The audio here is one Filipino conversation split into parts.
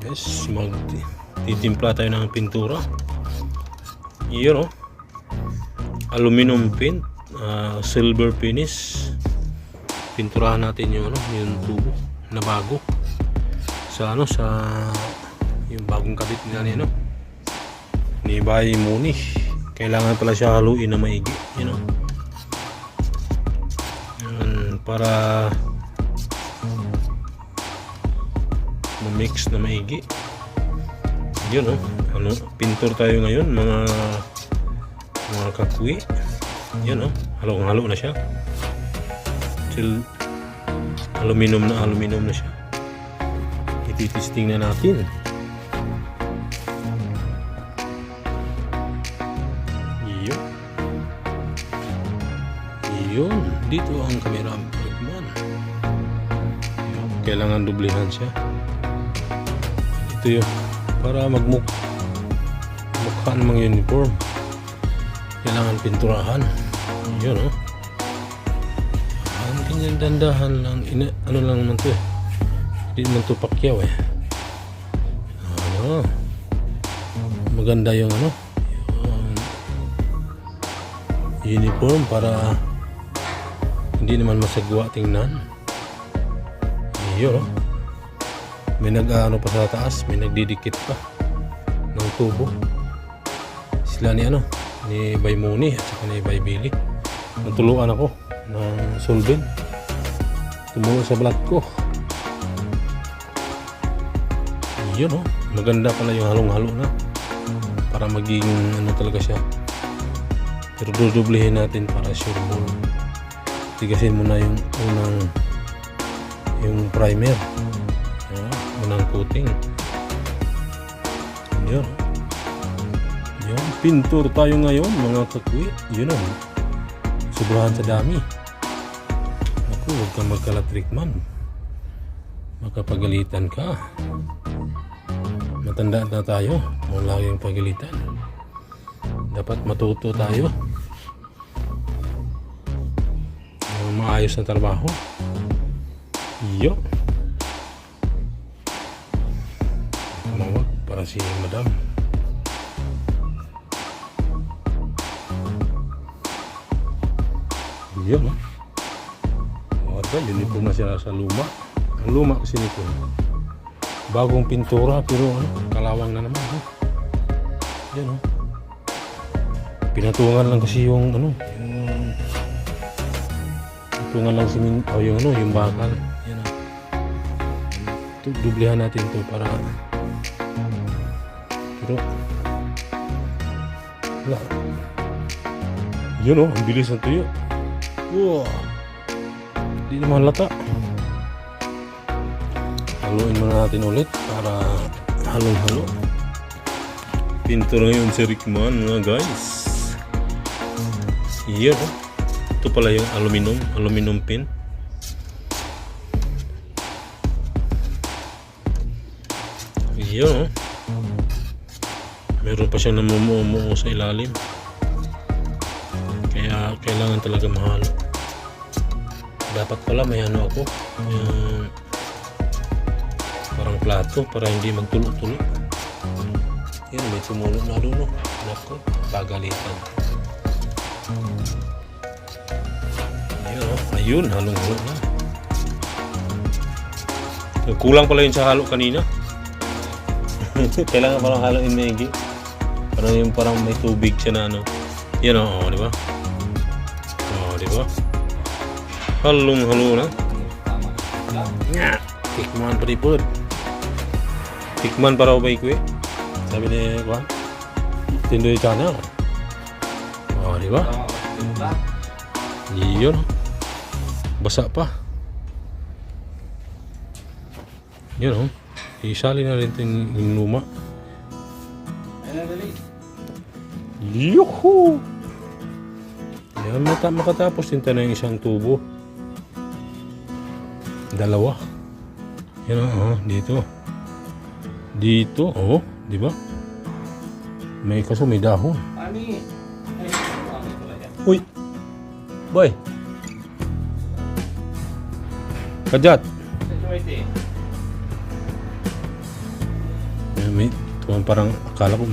Yes, mag titimpla tayo ng pintura. Yun oh. Aluminum paint, ah, silver finish. Pinturahan natin yung ano, yung tubo na bago. Sa ano, sa yung bagong kabit nga ni ano. Ni Bay Muni. Kailangan pala siya haluin na maigi, you know. Para ma-mix na maigi. Yun oh. Ano, pintor tayo ngayon mga mga kakwi. Yun oh. Halong-halo na siya. Till aluminum na aluminum na siya. Ititesting na natin. Yun. Yun. Dito ang camera man. Kailangan dublihan siya. Yun. Para magmuk mukha ng mga uniform. Kailangan pinturahan. Yun oh. Ang ganyan dandahan lang. Ina, ano lang naman to eh. Hindi naman to pakyaw eh. Ano. Maganda yung ano. Yung uniform para hindi naman masagwa tingnan. Yun oh. May nag-ano pa sa taas, may nagdidikit pa ng tubo. Sila ni ano, ni Bay Muni at saka ni Bay Billy. Natuluan ako ng solvent. Tumulo sa balat ko. Yun oh, maganda pala yung halong-halo na. Para maging ano talaga siya. Pero dudublihin natin para sure ball. Tigasin muna yung unang yung primer. Coating. Yun. Yun. Pintur tayo ngayon mga kakwi. Yun o. Sobrahan sa dami. Ako, huwag kang magkalatrik man. Makapagalitan ka. Matanda na tayo. Huwag laging pagalitan. Dapat matuto tayo. Yung maayos na trabaho. Yo. Tumawag para si Madam. Yun, no? Mga ba, uniform na sila sa luma. Ang luma kasi nito. Bagong pintura pero ano, kalawang na naman. Oh. Yan, no? Pinatungan lang kasi yung ano, yung Tungan lang si Min, oh, yung ano, yung bakal. Yan. Ito, dublihan natin to para pero wala. Yun o, ang bilis ng tuyo. Wow. Hindi naman lata. Haluin muna natin ulit para halong-halo. Pinto ngayon si Rickman mga guys. Yan o. Ito pala yung aluminum, aluminum pin. Yun, oh. Meron pa siyang namumuo sa ilalim. Kaya kailangan talaga mahalo. Dapat pala may ano ako. Yung parang plato para hindi magtulo-tulo. Yan, may tumulo na doon. Nako, bagalitan. Ayun, oh. Ayun, halong-halo na. Kulang pala yun sa halo kanina. Kailangan parang haloin maigi. Parang yung parang may tubig siya na ano. Yan o, oh, di ba? Oh, di ba? Halong-halo na. Nga! Tikman pa rin Tikman para ko ba ikwe? Sabi ni Kwan. Tindoy channel. Oh, di ba? Yun. Basa pa. Yun oh. Isali na rin yung yung luma. Yuhu! Yan, mata makatapos din tayo ng isang tubo. Dalawa. Yan oh, oh, dito. Dito, oh, di ba? May kaso may dahon. Ani, ano? Uy! Boy! Kajat! May, tuwan parang akala ko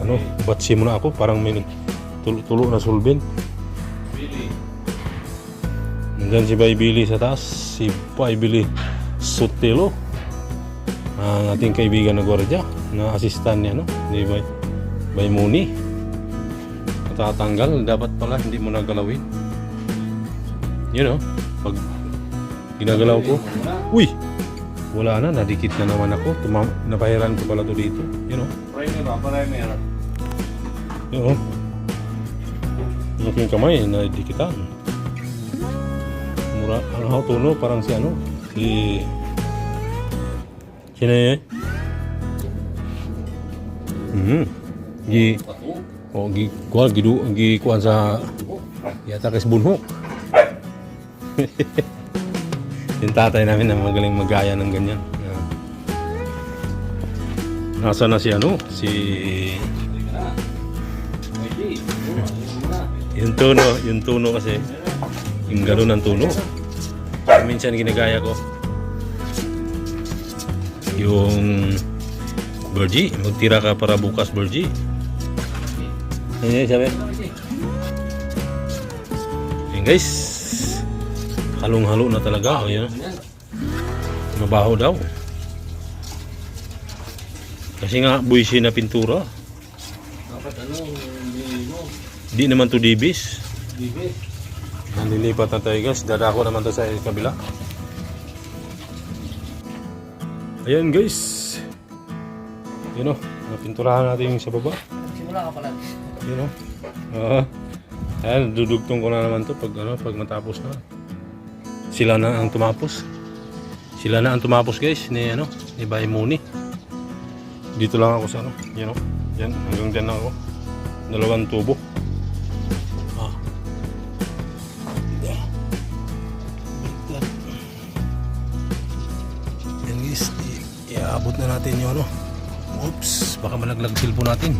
ano, batsi mo na ako parang may tulo, na sulbin. Billy. Nandyan si Bay Billy sa taas si Bay Billy Sotelo. Ang ating kaibigan na gwardiya na asistan niya no? Ni Bay Bay Muni matatanggal dapat pala hindi mo nagalawin. Yun know, pag ginagalaw ko. Uy wala na nadikit na naman ako Tumam napahiran ko pala to dito you know Primer ba? Primer. yun know ang aking kamay nadikitan mura ang hautuno parang si ano si sino yun mhm gi Tato. oh gi kuan gidu gi kuan sa yata kay bunho yung tatay namin na magaling magaya ng ganyan Yan. nasa na si ano si. Yung tuno, yung tuno kasi, yung gano'n ng tuno. Minsan ginagaya ko. Yung Bergie, magtira ka para bukas Bergie. Ano yun sabi? Yan guys, halong-halo na talaga. Ayan, Yan. mabaho daw. Kasi nga, buwisi na pintura. Dapat ano, hindi mo. Di naman to dibis. Bibi. Nalilipat na tayo guys. Dadako naman to sa kabila. Ayan guys. Yun o. Napinturahan natin yung sa baba. Simula ka pala. Yun o. Oo. Ayan, dudugtong ko na naman to pag, ano, pag matapos na. Sila na ang tumapos. Sila na ang tumapos guys ni ano, ni Bay Muni. Dito lang ako sa ano, yun o. Yan, hanggang dyan lang ako. Dalawang tubo. Ah. Yan guys, iaabot na natin yung ano. Oops, baka malaglag cellphone natin.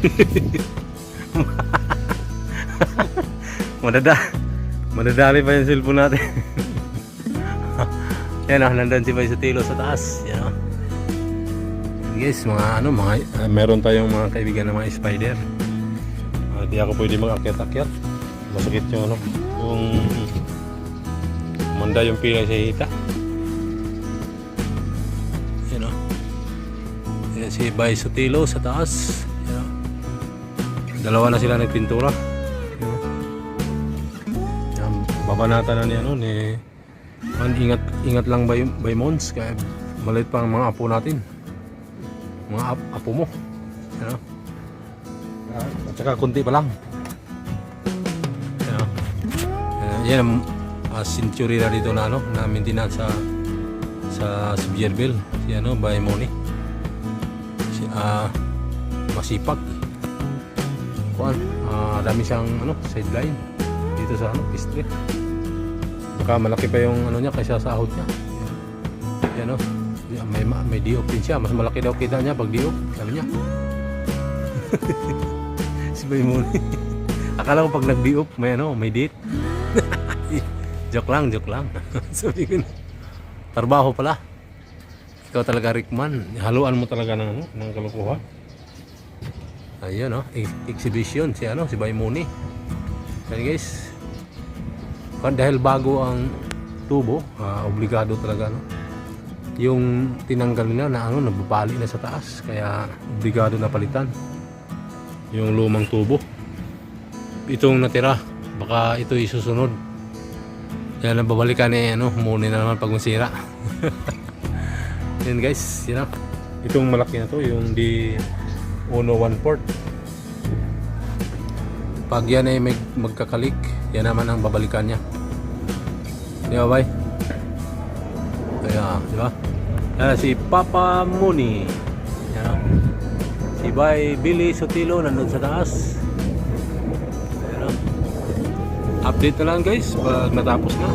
Madada. Madadali pa yung cellphone natin. Yan ah, nandun si Bay sa tilo sa taas. Yan. Yan, Guys, mga ano, mga, ah, meron tayong mga kaibigan na mga spider. Ah, Di ako pwede mag-akyat-akyat. Masakit yung ano, yung manda yung pilay sa hita. Yan ah. Yan si Bay Sotilo sa taas. Yan ah. Dalawa na sila nagpintura. Yan, babanatan na ni ano ni Man, ingat ingat lang bay bay Mons kaya maliit pa ang mga apo natin. Mga ap, apo mo. Yan ah. At saka kunti pa lang. Yan ah. Yan, yan ang ah, century na dito na ano, na maintenance sa sa Sibyerbel. Si ano, by Moni. Si ah masipag. Kuan, ah dami siyang ano, sideline dito sa ano, pistre. Baka malaki pa yung ano niya kaysa sa ahod niya. Yan oh. Yan, may ma- may diop din siya. Mas malaki daw kita niya pag diop, sabi niya. si Bay Moni. Akala ko pag nag-diop, may ano, may date. joke lang, joke lang. sabi ko na. Trabaho pala. Ikaw talaga Rickman. Haluan mo talaga ng ano, ng kalokohan. Ayun oh, ex- exhibition si ano, si Bay Muni. Kaya guys, dahil bago ang tubo, ah, obligado talaga no. Yung tinanggal nila na ano, nababali na sa taas, kaya obligado na palitan. Yung lumang tubo. Itong natira, baka ito isusunod. Kaya nababalikan eh, ano, muni na naman pag masira. Yan guys, yun na. Itong malaki na to, yung di Uno 1 port. Pag yan ay may magkakalik, yan naman ang babalikan niya. Di ba, bay? Kaya, di ba? Yan si Papa Muni. Yan. Si Bay Billy Sotilo nandun sa taas. Yan. Update na lang guys pag natapos na.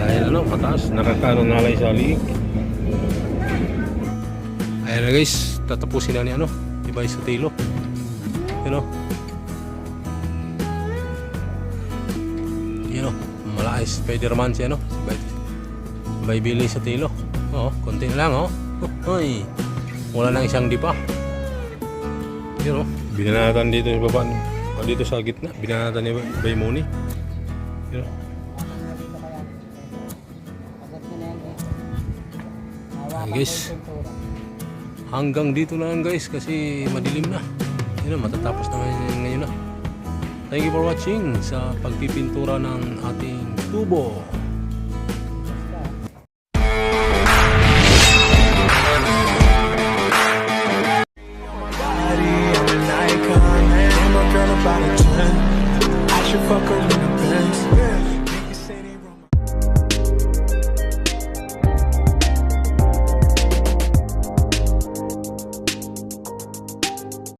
Dahil ano, mataas. Nakakaroon nalay sa liig. Ayan na guys, tatapusin na ni ano, ni Bay Sotilo. Yan o. Spider-Man siya no. Si Bay. Bay Billy sa tilo. Oo, konti na lang oh. Hoy. Wala nang isang dipa. Yun oh. Binanatan dito sa baba. O dito sa gitna. Binanatan ni Bay Muni. Yun oh. Ayan, guys. Hanggang dito na lang guys kasi madilim na. Yun na, matatapos na ngayon, ngayon na. Thank you for watching sa pagpipintura ng ating tubo.